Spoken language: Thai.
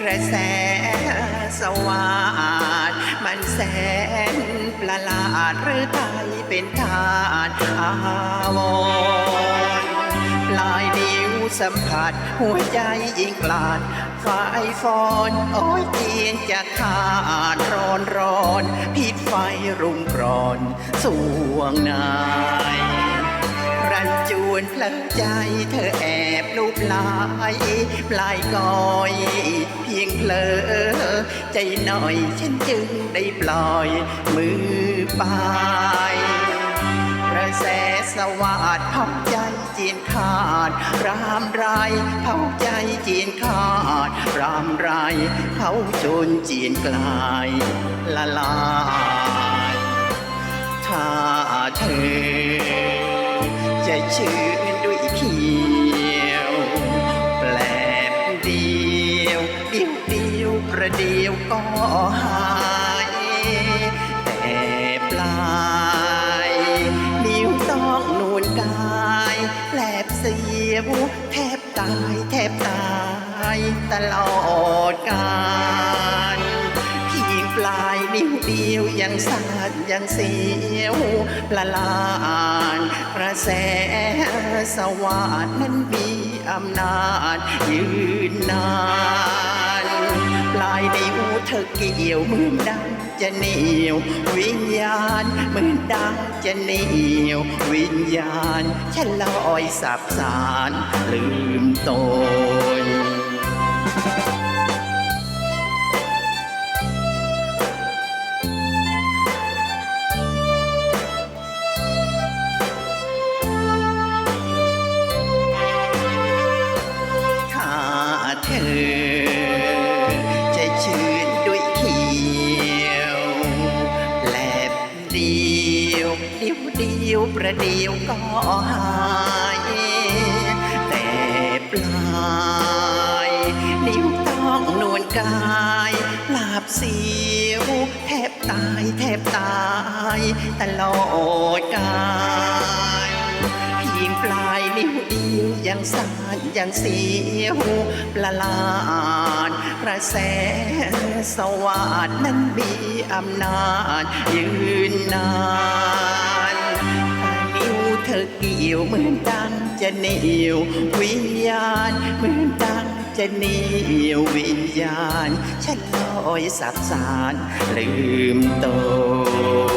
กระแสสวาดมันแสนประหลาดหรือไทยเป็นทานอาวรปลายนิ้วสัมผัส หัวใจยิ่งกลาดฝ่ายฟอนโอ้ยเทียนจะขาดร้อนร้อนพิษไฟรุมกรอนสวงนาย วนเพลินใจเธอแอบลูบลายปลายกอย เพียงเพลอใจหน่อยฉันจึงได้ปล่อยมือไปกระแสสวัสดเผาใจจีนขาด รามไรเผาใจจีนขาด รามไรเผาจนจีนกลายละลายถ้าเธอจะชื่น ก็หายแต่ปลายนิ้วต้องนูนกายแลบเสียวแทบตายแทบตายตลอดกาลเพียงปลายนิ้วเดียวยังสั่นยังเสียวประลาดกระแสสวัสดนั้นมีอำนาจยืนนาน ลายนิ้วเธอเกี่ยวเหมือนดังจะเหนียววิญญาณเหมือนดังจะเหนียววิญญาณฉันลอยสับสารลืมตน ยวเดียวเดียวประเดียวก็หายแต่ปลายนิ้วต้องนวลกายลาบเสียวแทบตายแทบตายตลอดกาลเพียงปลายนิ้วเดียวยังสานยังเสียวประหลาดกระแสสวัสดนั้นมีอำนาจยืนนาน อเกี่ยวเหมือนดังจะเหนียววิญญาณเหมือนดังจะเหนียววิญญาณฉันลอยสับสารลืมตัว